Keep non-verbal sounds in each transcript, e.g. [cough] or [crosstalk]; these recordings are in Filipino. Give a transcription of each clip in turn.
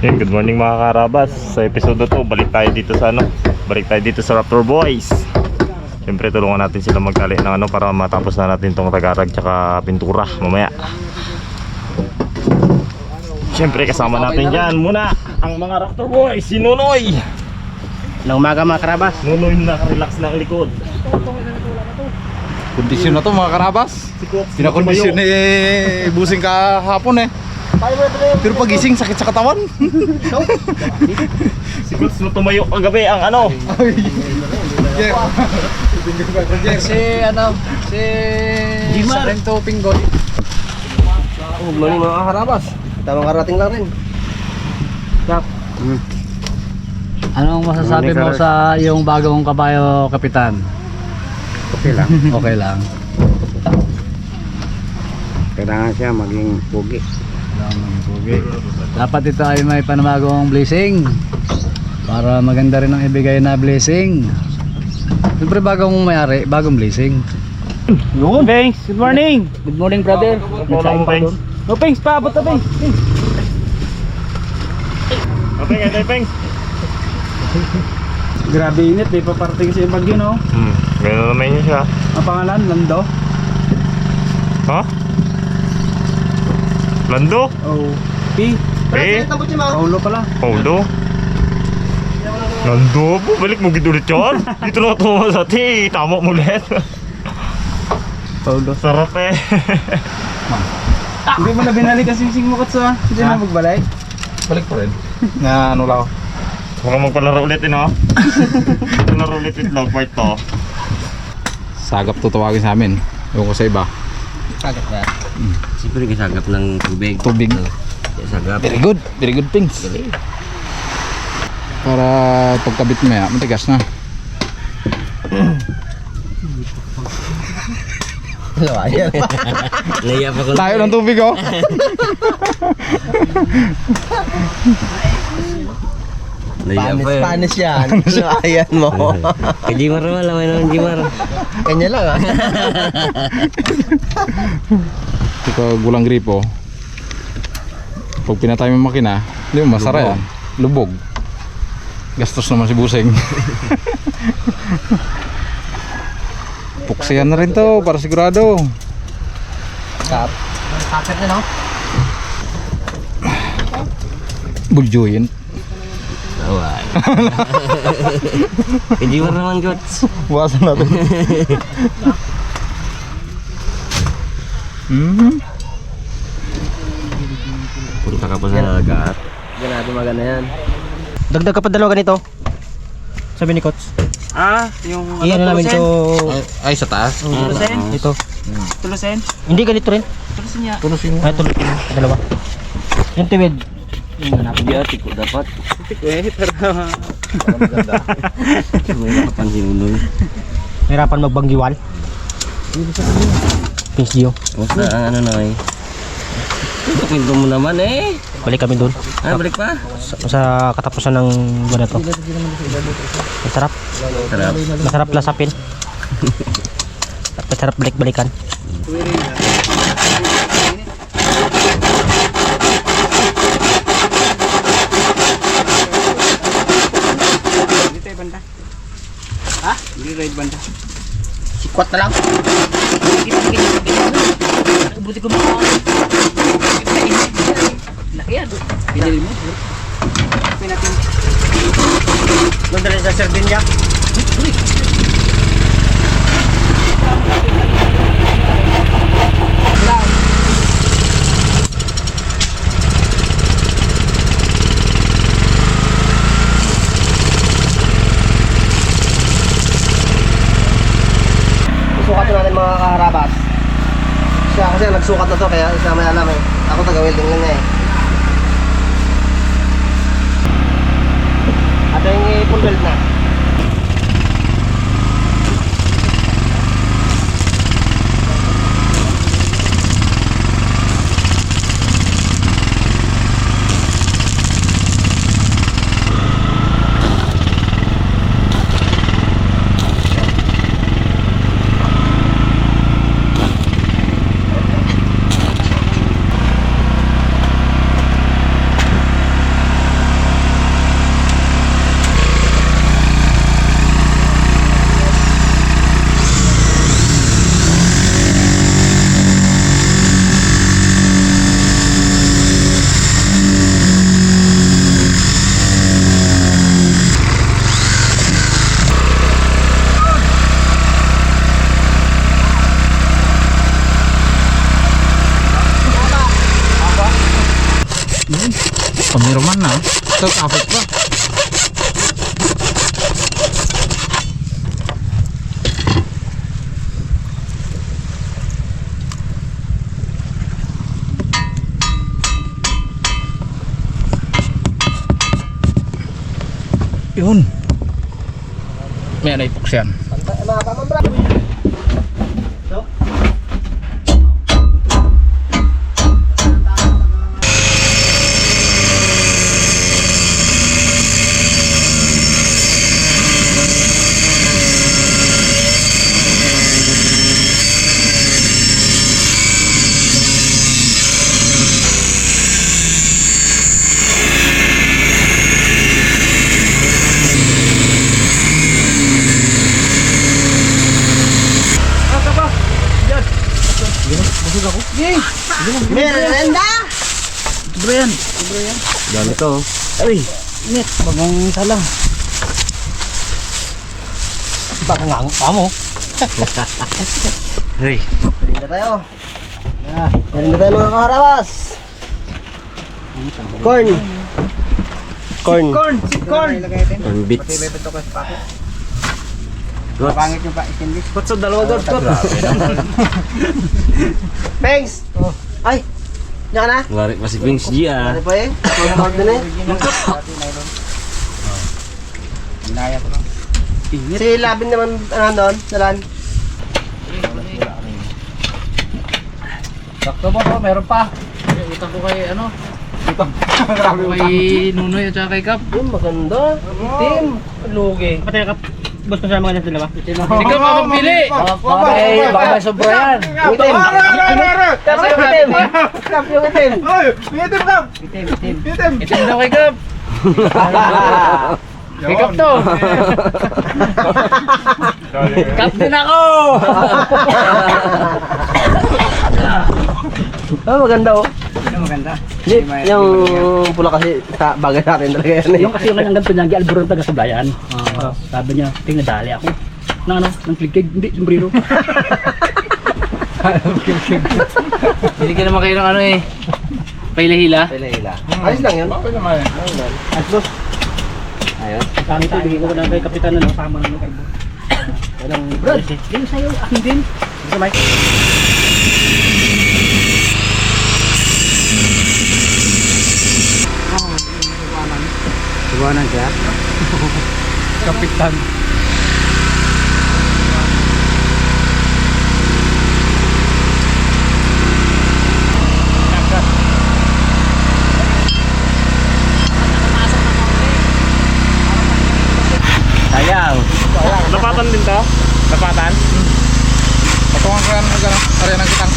Yun, good morning mga karabas. Sa episode to, balik tayo dito sa ano, balik tayo dito sa Raptor Boys. Siyempre tulungan natin sila magtali ng ano para matapos na natin tong tagarag tsaka pintura mamaya. Siyempre kasama natin dyan muna ang mga Raptor Boys, si Nunoy. Nang umaga mga karabas. Nunoy na relax ng likod. Kondisyon na to mga karabas. Pinakondisyon ni busing kahapon eh. Pero pagising sakit sa katawan. Si Cox na tumayo kagabi ang ano. si ano, si. Sarento Pinggoy. Good morning mga karabas. Tamang karating lang rin. Kap. Anong masasabi mo sa yung bagong kabayo, Kapitan? Okay lang. [laughs] Okay lang. Kailangan siya maging pugi. Lang, pugi. Dapat ito ay may panabagong blessing. Para maganda rin ang ibigay na blessing. Siyempre bagong mayari, bagong blessing. Yun. Banks, good morning. Good morning, brother. Morning, Pengs. No, Banks, paabot na Banks. Okay, okay, Pengs. Grabe init, di pa parating sa Bagyo, no? Hmm, gano'n naman yun siya. Ang pangalan, Lando. Ha? Lando? Oh. P. Eh? Paulo pala. Paulo? Lando po, balik mo gid ulit yan. Dito na ito sa ati, tama mo ulit. Paulo. Sarap eh. Hindi mo na binalik ang sing-sing mo katsa. Hindi na magbalik. Balik pa rin. Na ano lang. Baka magpalaro ulit eh, no? Palaro ulit with log part to. Sagap to tawagin sa amin. Ewan ko sa iba. Sagap na. Siyempre kasagap ng tubig. Tubig. Sagap. Very good. Very good things. Para pagkabit maya, matigas na. Naiya pa ko. Tayo ng tubig oh. Naiya pa yun. Spanish yan. [laughs] Ayan mo. [laughs] Kay Jimar naman, lamay naman Jimar. Kanya lang ah. [laughs] Ito gulang gripo. Pag pinatay mo yung makina, hindi mo masara yan. Lubog. Gastos naman si Buseng. [laughs] Puksihan na rin to para sigurado. Kap. Sakit na, no? Buljuin. Awan. Kay Jimar naman, Gots. Buwasan natin. [laughs] Mhm. Punta ka pa sa lagat. Ganado maganda yan. Dagdag ka pa dalawa ganito. Sabi ni Coach. Ah, yung Iyan na namin to. Ay, sa taas. Tulusen? Ito. Tulusen? Hindi ganito rin. Tulusen niya. Tulosin mo. Ay, tuloy. Dalawa. Yung tiwid. Hindi ati ko dapat. Tik eh, pero [laughs] May nakapansin uloy. Mahirapan magbanggiwal. Thanks, Gio. Basta ang ano na eh. Kwento mo naman eh. Balik kami doon. Ah, balik pa. Sa, sa katapusan ng buwan na to. Masarap. Sarap. Masarap lasapin. Masarap balik-balikan. dito ay banda. Ha? Hindi ride banda. Sikwat na lang. Buti ko makawa. Laki yan. Pinili mo. Pinatin. Doon dali sa Sardinia. Sukat Kapit pa. Yun. May anay puks yan. Mga pamambra. Ganito. Bagong salang. Baka nga ang pamo. [laughs] Hey. Merinda tayo. Merinda tayo mga kaharabas. Corn. Corn. Corn! Corn! On bits. Pangit yung pa ikindis. Ba't sa dalawa doon? [laughs] Thanks! Ay! Diyan na? Lari pa si Pings G ah. Ano pa eh? Mag din eh. Inaya ko lang. Si Labin naman, ano doon? Dalan? Sakto po po, meron pa. Utang ko kay ano? Utang ko kay Nunoy at saka kay Kap. Yun, maganda. Itim. Lugi. Patay ka. Boss, masama ka na ba? Si Kap ang magpili. May, baka may sobra yan. Yung itim. Kasi yung itim. Kap yung itim. Itim, itim. Itim daw kay Kap. [laughs] Kay Kap to. Kap din ako. [laughs] Ah, maganda oh. Ano maganda? Hindi, yung pula kasi sa bagay natin talaga yan eh. Yung kasi yung kanyang ganito niya, gialburan taga Sablayan. Ah, sabi niya, tingnan dali ako. Na ano, ng klikig, hindi, sombrero. [laughs] Hindi ka naman kayo ng ano eh. Paila-hila. Hila-hila. Ayos lang yun. Bakit naman? Atlos. Ayos. Kami ito, bigay ko na kay Kapitan na sama ng kalbo. Walang, Brad, yun sa'yo, akin din. Sa mic. Iwanan siya. [laughs] Kapitan. Sayang. Napatan din to? Napatan? Patungan ko yan ng gano'n. Ari ng kitang.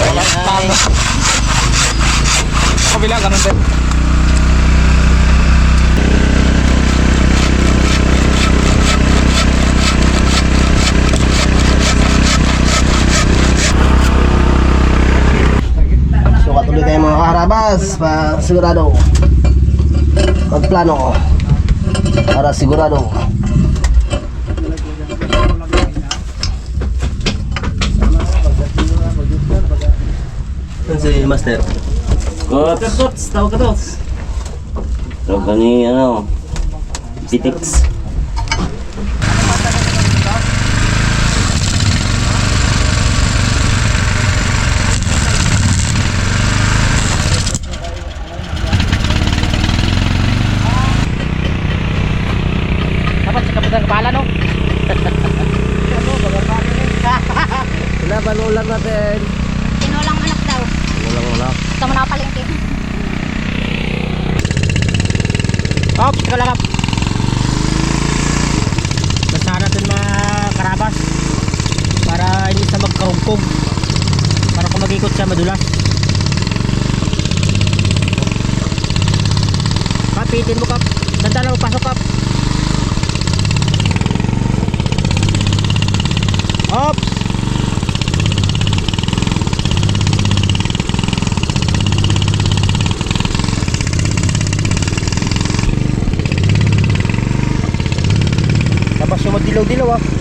Wala talo. Kabila, ganun din. Sukat ulit tayo mga kaharabas. Pa sigurado. Magplano. Para sigurado. Ano si Master? Kots. Tots, tawag ka tots. Ito ka ni ano. Pitix. Dapat si Kapitan Kapala, no? Pinapanulan natin. Tinulang manok daw. Walang wala. Ito mo nakapalengke. Op, ikaw lang, Op. Basta natin mga karabas. Para hindi sa magkarugkog. Para kung mag-ikot siya, madulas. Kap, pitin mo, Kap. Tanda na, pasok, Kap. Op! Ah.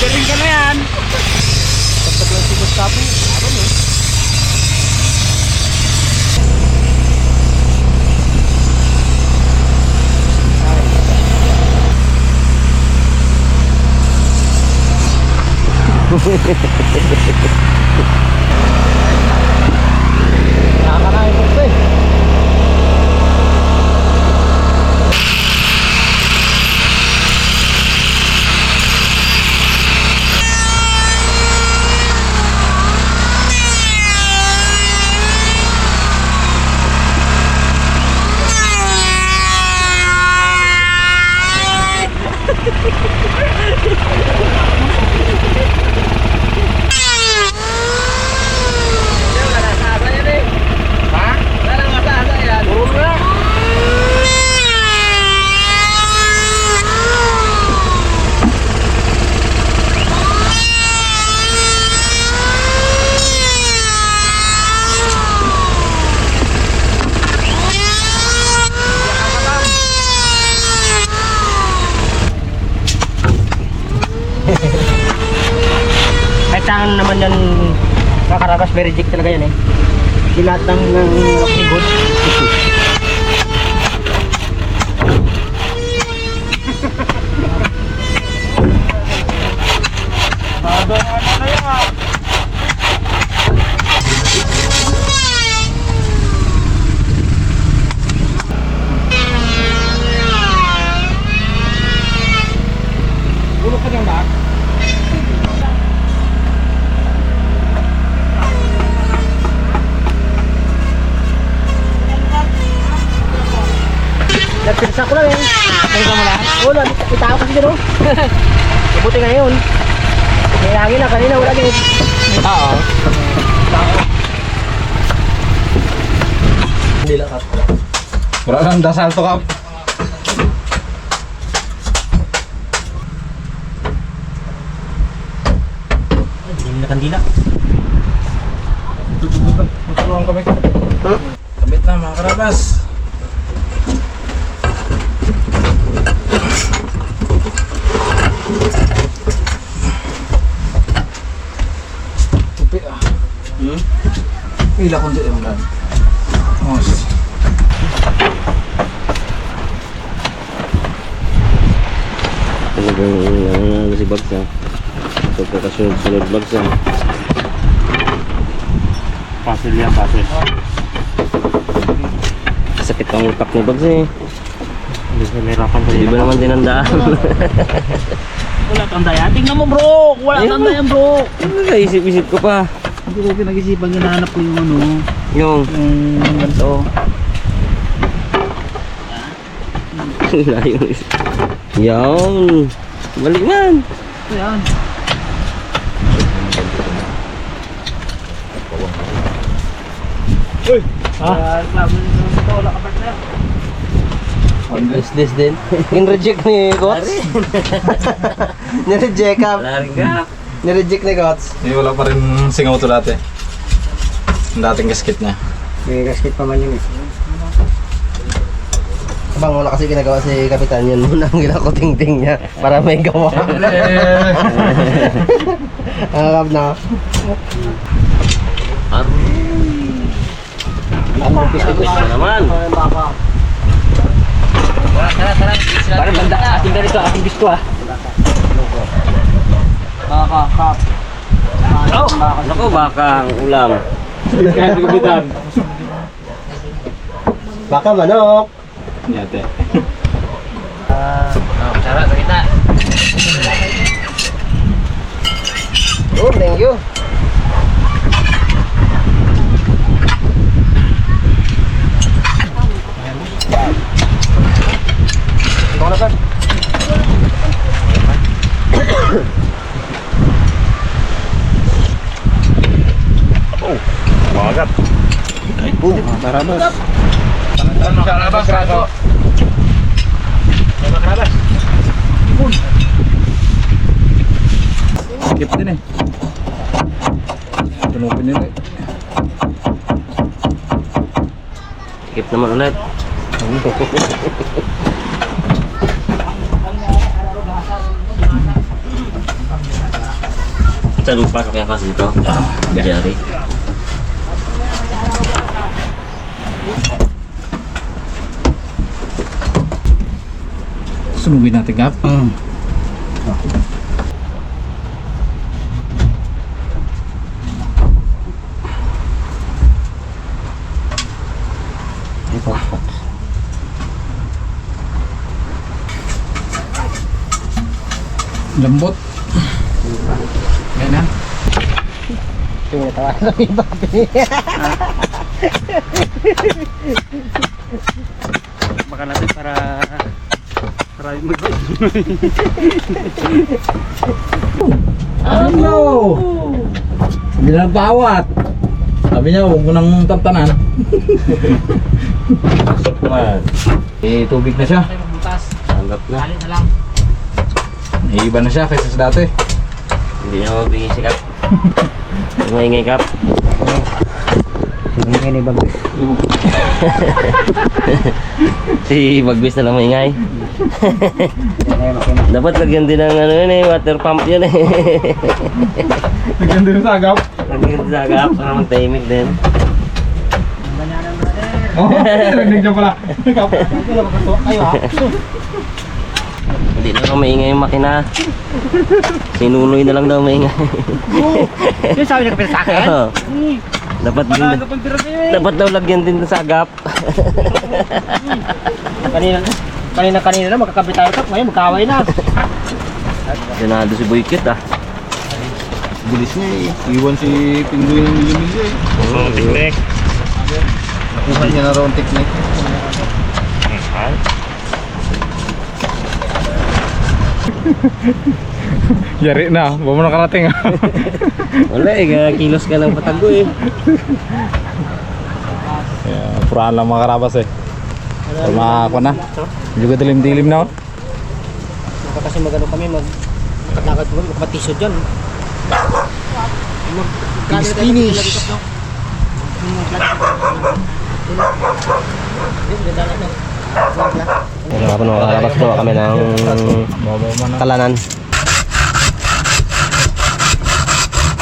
Galing ka na yan. Nakakanain [laughs] Ha ha ha! Very jig talaga yan eh. Di lahat ng, ng good. Nagpirsa ko lang eh. Nagpirsa mo lang? Oo, lang. Kita ko kasi dito. Mabuti ngayon. May hangin na kanina, wala ganit. Oo. Wala lang dasal to kap. Hindi na kandila. Tutulungan kami. Kabit na mga karabas. Tupi ah. Hmm? Ila kung di yung dan. Si Bagsa. Pagkakasunod-sunod Bagsa. Puzzle yan, puzzle. Sakit ang utak eh. Hindi siya nahirapan Di kanina. ba naman dinandaan? [laughs] Wala kang daya. Tingnan mo bro! Wala kang daya bro! Naisip-isip ko pa. Hindi ko pinag-isipan, hinahanap ko yung ano, Yung yung ganito. layo. Yan. Balik man. Ayan. Is this din? [laughs] In-reject ni Gots? [laughs] Ni-reject ka. Wala ka. Ni-reject ni Gots. Hindi wala pa rin singaw to dati. Ang dating gasket niya. May gasket pa man yun eh. Bang, wala kasi ginagawa si Kapitan yun muna ang ginakuting-ting niya para may gawa. Ang na. Tapos na naman. Parang banda. Ating ganito, ating gusto ah. Kakakap. Oh, Naku, baka ang ulam. Baka manok. Hindi ate. Oh, thank you. Ito na, sir. Oh, Magat. Karabas. Ano karabas? Karabas. Karabas. Skip din eh. Tunupin nila eh. Skip naman ulit. Sa lupa ka kaya kasi dito. Jerry. Sunugin natin kap. Lambot. Yan na. Baka natin para para mag Ano? Hindi na bawat. Sabi niya, huwag mo nang tantanan. eh, tubig na siya. Tanggap na. Iiba na siya kaysa sa dati. Hindi na mabigay si Kap. [laughs] Ingay-ingay Kap. Ngayon ibang [laughs] Si Bagbis na lang maingay. [laughs] Dapat lagyan din ng ano yun eh, water pump yun eh. Naganda rin sa agap. Lagyan din sa agap para magtahimik din. Oo, oh, narinig niya pala. Agap. Hindi na ako maingay yung makina. Sinuloy na lang daw maingay. Yung sabi na kapit sa akin. Oo. dapat din, dapat daw lagyan din sa agap. Kanina, kanina kanina na magkakabit tayo kap. Ngayon magkaway na. Sinado si Boykit ah. Bilis niya eh. Iwan si Pindoy ng milyo-milyo eh. Oo, teknik. Nakuha niya na raw ang technique. Ay. [laughs] Yari na, ba mo nakarating ah. [laughs] Wala eh, kilos ka ng patago eh. yeah, purahan lang mga karabas eh. Pero mga ako na. Medyo dilim-dilim na oh. Baka kasi magano kami mag lakad ko magpatisod dyan. Finish finish. Wala pa nung kalabas ko kami ng kalanan.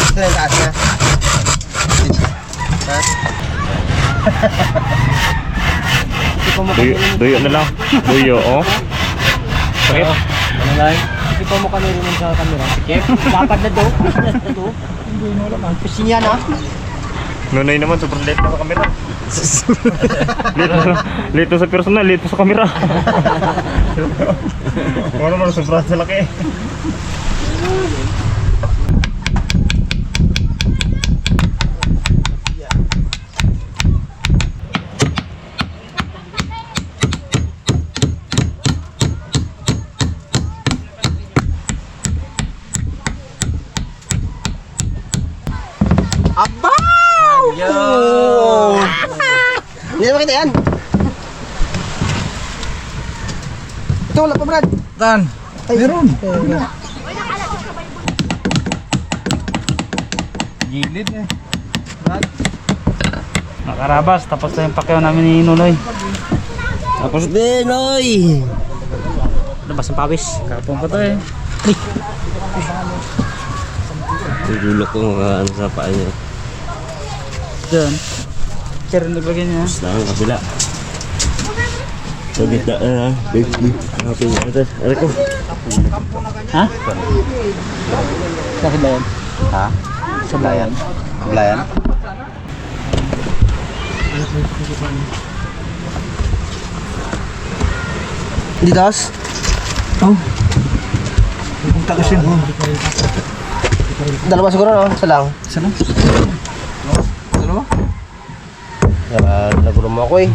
Ito na yung taas niya. Duyo, duyo na lang. Duyo, oh. Sakit. Ano lang? Hindi pa mo kami rin sa camera. Sikip. Lapad na do. Pisin yan ha. Nunay naman, sobrang late na sa camera. Late, na, late na sa personal, late pa sa camera. Ano naman, sobrang sa laki. [laughs] Hindi na makita yan. Ito, wala pa Brad. Tan, meron. Gilid eh. Makarabas, tapos na yung pakyaw namin ni Nunoy. Tapos din, oy! Labas ang pawis. Kapong pa to eh. Gulo ko mga ano sa paa niya. Diyan. Kaya rin naglagay niya. Tapos na ang kabila. Sa gitna na, baby. Happy. Ito, ano ko? Ha? Bakit ba yan? Ha? Sa bayan. Kablayan? Di das? Oh. Dalawa siguro no? Isa lang. Isa lang? Dalawa? Dalawa? Nagulong mo ako eh.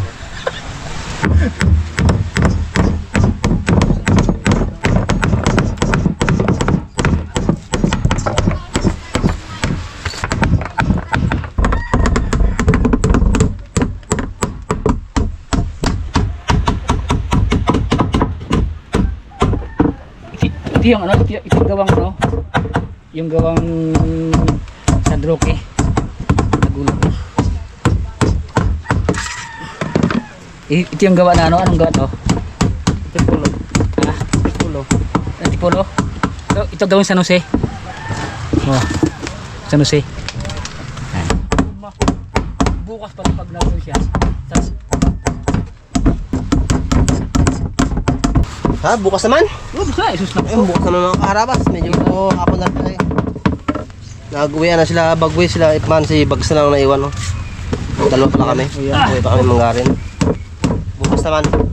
Ito yung ano, ito, gawang ano, yung gawang sandroke. Nagulo Ito yung gawa na ano, anong gawa to? Tipulo. Ah, tipulo. Ah, tipulo. Ito, ito gawin San Jose. Oh. San Jose. Ha, bukas naman? oh, basta, isus na Ayun, bukas naman mga kaharabas. Medyo hapon na tayo. Nag-uwian na sila, bagway sila, Ipman, si Bags na lang naiwan. No? Dalawa pala kami. Uwi pa kami manggarin. Bukas naman.